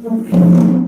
Hum.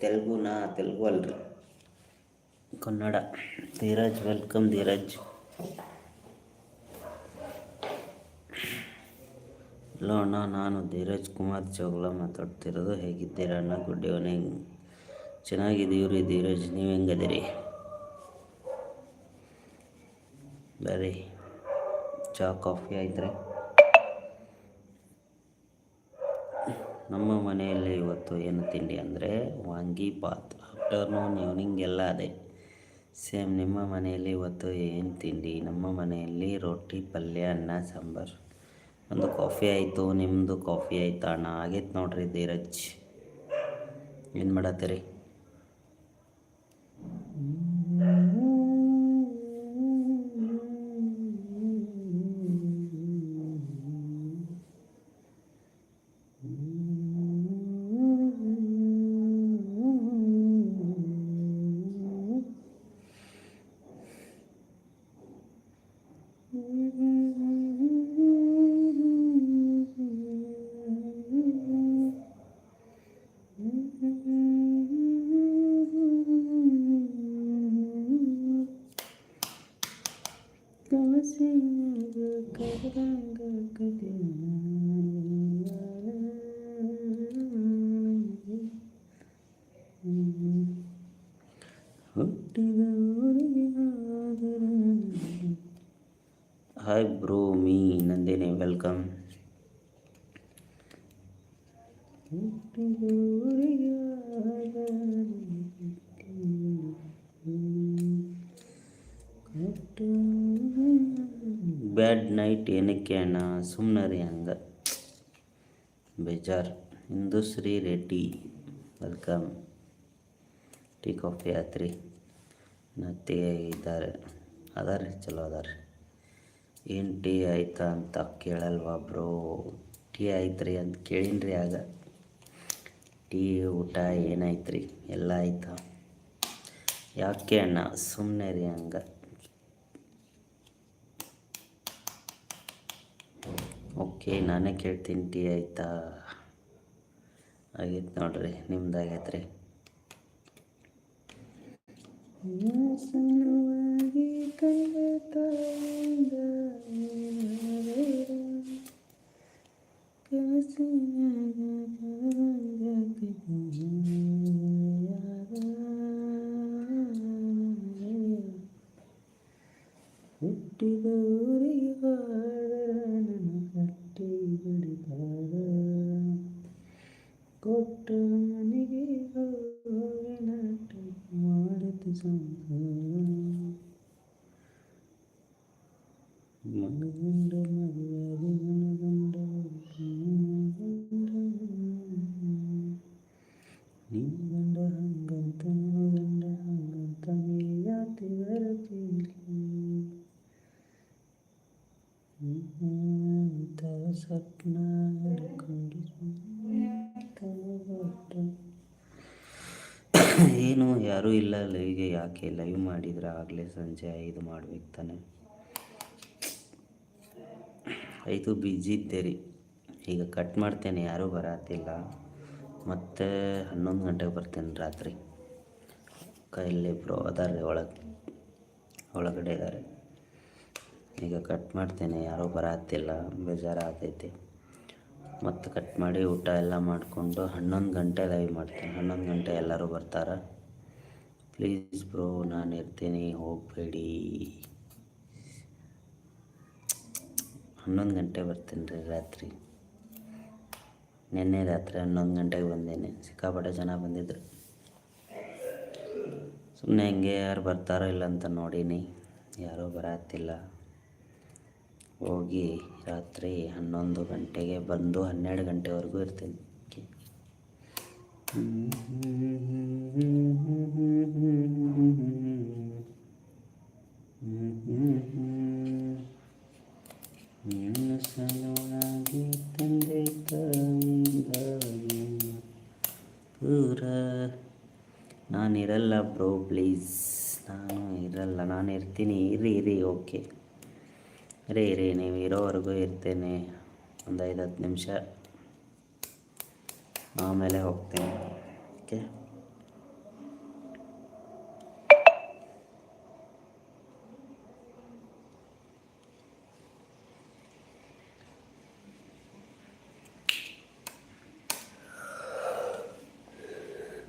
ತೆಲುಗುನಾ, ತೆಲುಗು ಅಲ್ರಿ. Kannada. Dheeraj, welcome Dheeraj. Hello ಅಣ್ಣ, ನಾನು ಧೀರಜ್ ಕುಮಾರ್ ಚೌಗ್ಲ ಮಾತಾಡ್ತಿರೋದು. ಹೇಗಿದ್ದೀರಾ ಅಣ್ಣ? ಗುಡ್ ಈವ್ನಿಂಗ್ ಚೆನ್ನಾಗಿದ್ದೀವ್ರಿ ಧೀರಜ್, ನೀವು ಹೆಂಗದಿರಿ? ಬರೀ ಚಾ, ಕಾಫಿ ಆಯ್ತ್ರಿ. ನಮ್ಮ ಮನೆಯಲ್ಲಿ ಇವತ್ತು ಏನು ತಿಂಡಿ ಅಂದರೆ ವಾಂಗಿಬಾತ್ ಆಫ್ಟರ್ನೂನ್ ಈವ್ನಿಂಗ್ ಎಲ್ಲ ಅದೇ. ಸೇಮ್ ನಿಮ್ಮ ಮನೆಯಲ್ಲಿ ಇವತ್ತು ಏನು ತಿಂಡಿ? ನಮ್ಮ ಮನೆಯಲ್ಲಿ ರೊಟ್ಟಿ, ಪಲ್ಯ, ಅನ್ನ, ಸಾಂಬಾರು. ಒಂದು ಕಾಫಿ ಆಯಿತು ನಿಮ್ಮದು ಕಾಫಿ ಆಯ್ತಾ ಅಣ್ಣ? ಆಗೈತೆ ನೋಡ್ರಿ ಧೀರಜ್. ಏನು ಮಾಡತ್ತೀರಿ? ಬ್ರೋ, ಮೀ, ನಂದಿನಿ, ವೆಲ್ಕಮ್. ಬ್ಯಾಡ್ ನೈಟ್ ಏನಕ್ಕೆ ಅಣ್ಣ? ಸುಮ್ಮನೆ ರೀ ಹಂಗೆ. ಬೇಜಾರ್. Indushree Reddy. Welcome. Tea coffee ಆತ್ರಿ. ಮತ್ತೆ ಇದ್ದಾರೆ. ಅದಾರೆ ಚಲೋ ಅದಾರೆ ಏನು ಟೀ ಆಯ್ತಾ ಅಂತ ಕೇಳಲ್ವಾ ಬ್ರೋ? ಟೀ ಆಯ್ತ್ರಿ ಅಂತ ಕೇಳಿನ್ರಿ ಆಗ. ಟೀ ಊಟ ಏನಾಯ್ತ್ರಿ? ಎಲ್ಲ ಆಯ್ತಾ? ಯಾಕೆ ಅಣ್ಣ ಸುಮ್ಮನೆ ರೀ ಹಂಗೆ. ಓಕೆ, ನಾನೇ ಕೇಳ್ತೀನಿ ಟೀ ಆಯ್ತಾ? ಆಗೈತೆ ನೋಡ್ರಿ, ನಿಮ್ದು ಆಗೈತ್ರಿ. ಸಣ್ಣವಾಗಿ ಕಣ್ಣ ತಾಯಿಂದ ಹುಟ್ಟಿದವರಿಗೆ ಕಟ್ಟಿ ಬಿಡಿದಾರ ಕೊಟ್ಟ ಮನೆಗೆ ಹೋಗಿ ನಾಟ ಮಾಡಿತು ಸಂಸಾರ ಮನಗಂಡ ಮದುವೆ ಯಾರೂ ಇಲ್ಲ ಲೈವ್ಗೆ ಯಾಕೆ ಲೈವ್ ಮಾಡಿದ್ರೆ ಆಗಲೇ ಸಂಜೆ ಐದು ಮಾಡ್ಬೇಕು ತಾನೆ. ಐದು ಬಿಜಿ ಇದ್ದೆ ರೀ ಈಗ ಕಟ್ ಮಾಡ್ತೇನೆ, ಯಾರೂ ಬರತ್ತಿಲ್ಲ ಮತ್ತು ಹನ್ನೊಂದು ಗಂಟೆಗೆ ಬರ್ತೇನೆ ರಾತ್ರಿ. ಕೈಯಲ್ಲಿ ಬ್ರೋ ಅದಾರೆ ಒಳಗೆ, ಒಳಗಡೆ ಇದ್ದಾರೆ ಈಗ ಕಟ್ ಮಾಡ್ತೇನೆ, ಯಾರೂ ಬರತ್ತಿಲ್ಲ ಬೇಜಾರು ಆಗ್ತೈತಿ ಮತ್ತು ಕಟ್ ಮಾಡಿ ಊಟ ಎಲ್ಲ ಮಾಡಿಕೊಂಡು ಹನ್ನೊಂದು ಗಂಟೆ ಲೈವ್ ಮಾಡ್ತೀನಿ. ಹನ್ನೊಂದು ಗಂಟೆ ಎಲ್ಲರೂ ಬರ್ತಾರೆ. ಪ್ಲೀಸ್ ಬ್ರೋ ನಾನು ಇರ್ತೀನಿ, ಹೋಗಬೇಡಿ. ಹನ್ನೊಂದು ಗಂಟೆ ಬರ್ತೀನಿ ರೀ ರಾತ್ರಿ. ನಿನ್ನೆ ರಾತ್ರಿ ಹನ್ನೊಂದು ಗಂಟೆಗೆ ಬಂದೇನೆ. ಸಿಕ್ಕಾಪಟ್ಟೆ ಜನ ಬಂದಿದ್ದರು ಸುಮ್ಮನೆ ಹಿಂಗೆ ಯಾರು ಬರ್ತಾರೋ ಇಲ್ಲ ಅಂತ ನೋಡೀನಿ. ಯಾರೂ ಬರತ್ತಿಲ್ಲ ಹೋಗಿ ರಾತ್ರಿ ಹನ್ನೊಂದು ಗಂಟೆಗೆ ಬಂದು ಹನ್ನೆರಡು ಗಂಟೆವರೆಗೂ ಇರ್ತೀನಿ. ನಾನಿರಲ್ಲ ಬ್ರೋ ಪ್ಲೀಸ್ ನಾನು ಇರಲ್ಲ, ನಾನು ಇರ್ತೀನಿ. ಇರಿ ಇರಿ ಓಕೆ ಇರಿ ರೀ ನೀವು ಇರೋವರೆಗೂ ಇರ್ತೇನೆ. ಒಂದು ಐದು ಹತ್ತು ನಿಮಿಷ. ಆಮೇಲೆ ಹೋಗ್ತೇನೆ ಓಕೆ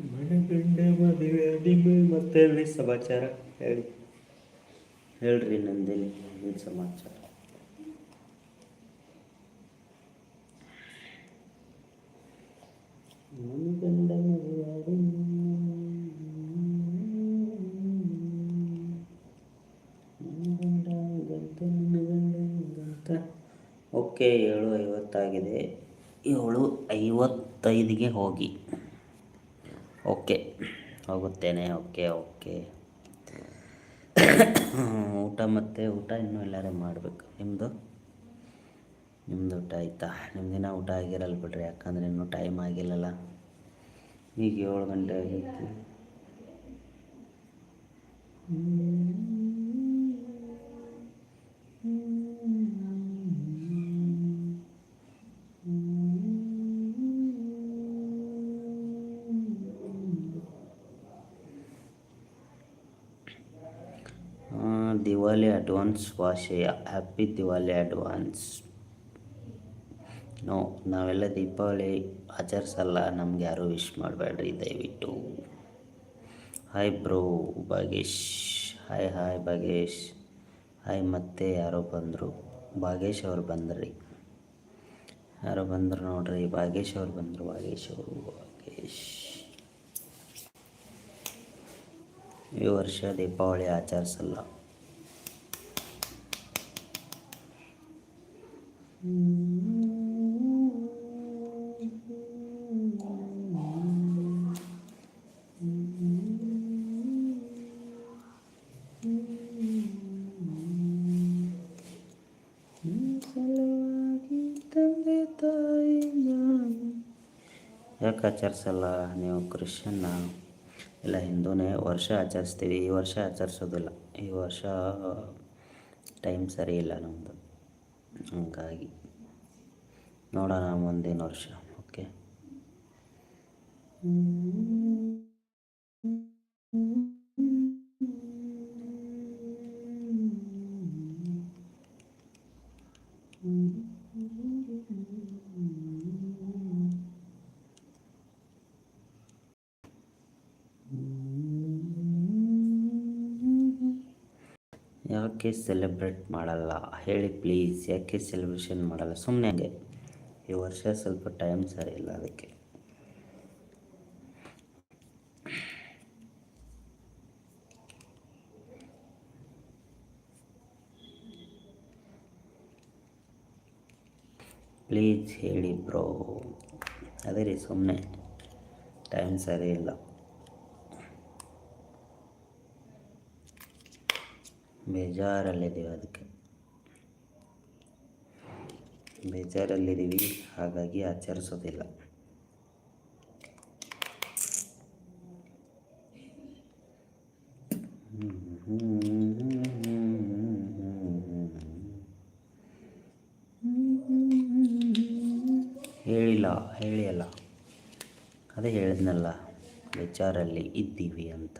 ಮನಗಂಡ ಮದುವೆ ನಿಮ್ಮ ಮತ್ತೆ ಎಲ್ಲಿ ಸಮಾಚಾರ ಹೇಳಿ ಹೇಳ್ರಿ ನಂದಿನಿ ಮದುವೆ ಓಕೆ, ಏಳು ಐವತ್ತಾಗಿದೆ. ಏಳು ಐವತ್ತೈದಿಗೆ ಹೋಗಿ. ಓಕೆ, ಹೋಗುತ್ತೇನೆ. Okay okay. ಊಟ ಮತ್ತು ಊಟ ಇನ್ನೂ ಎಲ್ಲರೂ ಮಾಡಬೇಕು. ನಿಮ್ಮದು ನಿಮ್ಮದು ಊಟ ಆಯಿತಾ? ನಿಮ್ದಿನ ಊಟ ಆಗಿರಲ್ಲ ಬಿಡ್ರಿ, ಯಾಕಂದ್ರೆ ಇನ್ನೂ ಟೈಮ್ ಆಗಿಲ್ಲಲ್ಲ. ಈಗ ಏಳು ಗಂಟೆ ಆಗಿತ್ತು ದಿವಾಲಿ ಅಡ್ವಾನ್ಸ್ ವಾಶಯ ಹ್ಯಾಪಿ ದಿವಾಲಿ ಅಡ್ವಾನ್ಸ್ ನೋ, ನಾವೆಲ್ಲ ದೀಪಾವಳಿ ಆಚರಿಸಲ್ಲ, ನಮ್ಗೆ ಯಾರೂ ವಿಶ್ ಮಾಡಬೇಡ್ರಿ, ದಯವಿಟ್ಟು. Hi bro Bhagesh. Hi hi Bhagesh. Hi ಮತ್ತೆ ಯಾರೋ ಬಂದರು. ಭಾಗೇಶ್ ಅವ್ರು ಬಂದ್ರಿ. ಯಾರೋ ಬಂದರು ನೋಡ್ರಿ, ಭಾಗೇಶ್ ಅವ್ರು ಬಂದರು, ಭಾಗೇಶ್ ಅವರು, ಭಾಗೇಶ್. ಈ ವರ್ಷ ದೀಪಾವಳಿ ಆಚರಿಸಲ್ಲ. ಯಾಕೆ ಆಚರಿಸಲ್ಲ. ನೀವು ಕ್ರಿಶ್ಚಿಯನ್ನ ಇಲ್ಲ ಹಿಂದೂನೇ ವರ್ಷ ಆಚರಿಸ್ತೀವಿ. ಈ ವರ್ಷ ಆಚರಿಸೋದಿಲ್ಲ. ಈ ವರ್ಷ ಟೈಮ್ ಸರಿ ಇಲ್ಲ ನಮ್ಮದು ಹಂಗಾಗಿ ನೋಡೋಣ ಮುಂದಿನ ವರ್ಷ. ಓಕೆ ಯಾಕೆ ಸೆಲೆಬ್ರೇಟ್ ಮಾಡಲ್ಲ? ಹೇಳಿ ಪ್ಲೀಸ್ ಯಾಕೆ ಸೆಲೆಬ್ರೇಷನ್ ಮಾಡಲ್ಲ? ಸುಮ್ಮನೆ ಹಂಗೆ. ಈ ವರ್ಷ ಸ್ವಲ್ಪ ಟೈಮ್ ಸರಿ ಇಲ್ಲ ಅದಕ್ಕೆ. ಪ್ಲೀಸ್ ಹೇಳಿ ಬ್ರೋ ಅದೇ ರೀ ಸುಮ್ಮನೆ ಟೈಮ್ ಸರಿ ಇಲ್ಲ. ಬೇಜಾರಲ್ಲಿದ್ದೀವಿ ಅದಕ್ಕೆ. ಬೇಜಾರಲ್ಲಿದ್ದೀವಿ ಹಾಗಾಗಿ ಆಚರಿಸೋದಿಲ್ಲ. ಹೇಳಿಲ್ಲ ಹೇಳಿ ಅಲ್ಲ ಅದೇ ಹೇಳಿದ್ನಲ್ಲ ಬೇಜಾರಲ್ಲಿ ಇದ್ದೀವಿ ಅಂತ.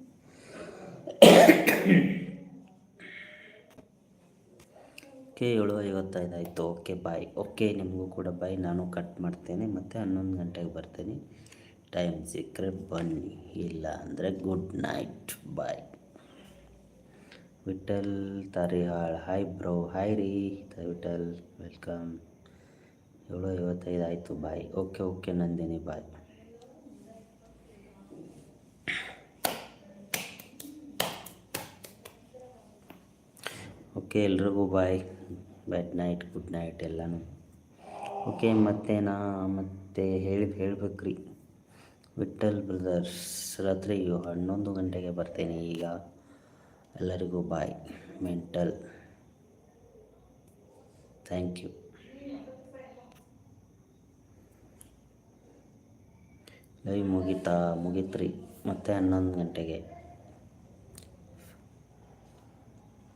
ಓಕೆ ಏಳು ಐವತ್ತೈದು ಆಯಿತು. ಓಕೆ, ಬಾಯ್. ಓಕೆ, ನಿಮಗೂ ಕೂಡ ಬಾಯ್. ನಾನು ಕಟ್ ಮಾಡ್ತೇನೆ. ಮತ್ತು ಹನ್ನೊಂದು ಗಂಟೆಗೆ ಬರ್ತೇನೆ. ಟೈಮ್ ಸಿಕ್ಕರೆ ಬನ್ನಿ. ಇಲ್ಲ ಅಂದರೆ good night. Bye. Vithal Tarihal. Hi bro. Hi ರೀ. ವಿಠಲ್ ವೆಲ್ಕಮ್. ಏಳು ಐವತ್ತೈದು ಆಯಿತು. Bye. Okay okay, Nandini. Bye. Okay, ಎಲ್ರಿಗೂ bye. Bad night good night ಎಲ್ಲನೂ. ಓಕೆ, ಮತ್ತೆ ನಾ ಮತ್ತೆ ಹೇಳಿ, ಹೇಳ್ಬೇಕ್ರಿ. ವಿಠಲ್ ಬ್ರದರ್ಸ್ ರಾತ್ರಿ ಹನ್ನೊಂದು ಗಂಟೆಗೆ ಬರ್ತೇನೆ ಈಗ. ಎಲ್ಲರಿಗೂ bye. Mental. Thank you live ಮುಗಿತಾ ಮುಗಿತ್ರಿ. ಮತ್ತೆ ಹನ್ನೊಂದು ಗಂಟೆಗೆ.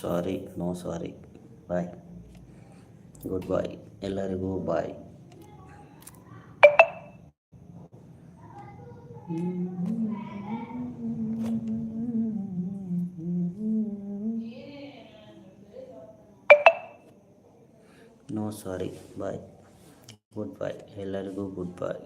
sorry no sorry bye good bye ಎಲ್ಲರಿಗೂ bye no sorry bye good bye ಎಲ್ಲರಿಗೂ ಗುಡ್ ಬಾಯ್